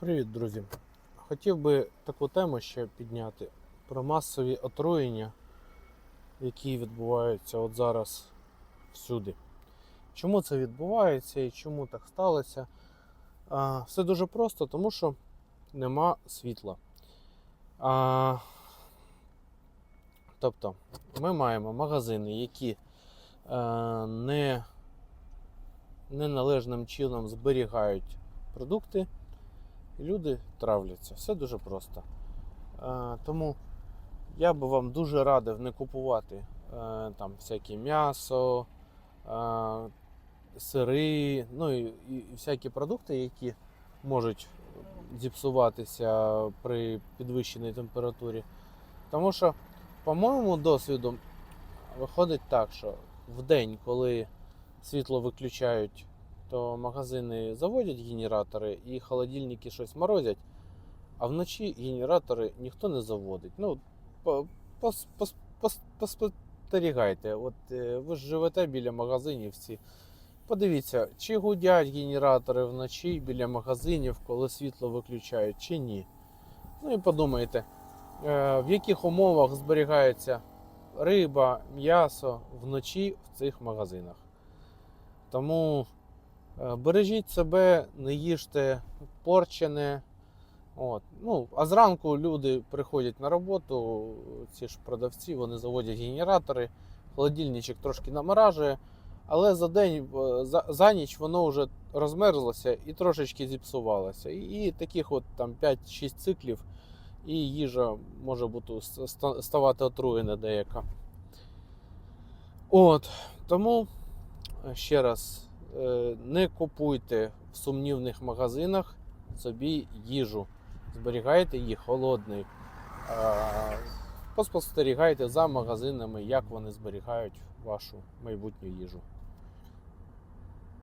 Привіт, друзі! Хотів би таку тему ще підняти про масові отруєння, які відбуваються от зараз всюди. Чому це відбувається і чому так сталося? Все дуже просто, тому що нема світла. Тобто, ми маємо магазини, які е, не, неналежним чином зберігають продукти. Люди травляться. Все дуже просто. Е, тому я би вам дуже радив не купувати е, там всяке м'ясо, е, сири, ну і, і всякі продукти, які можуть зіпсуватися при підвищеній температурі. Тому що, по моєму досвіду, виходить так, що в день, коли світло виключають то магазини заводять генератори і холодильники щось морозять, а вночі генератори ніхто не заводить. Ну, по- пос- пос- пос- поспостерігайте, от е, ви ж живете біля магазинів всі. Подивіться, чи гудять генератори вночі біля магазинів, коли світло виключають, чи ні. Ну і подумайте, е, в яких умовах зберігається риба, м'ясо вночі в цих магазинах. Тому Бережіть себе, не їжте порчене. От. Ну, а зранку люди приходять на роботу, ці ж продавці, вони заводять генератори, холодильничок трошки наморажує, але за день, е, за, за ніч воно вже розмерзлося і трошечки зіпсувалося. І, і таких от там 5-6 циклів, і їжа може бути ставати отруєна деяка. От, тому е, ще раз е, не купуйте в сумнівних магазинах собі їжу. Зберігайте її холодною. Е, Поспостерігайте за магазинами, як вони зберігають вашу майбутню їжу.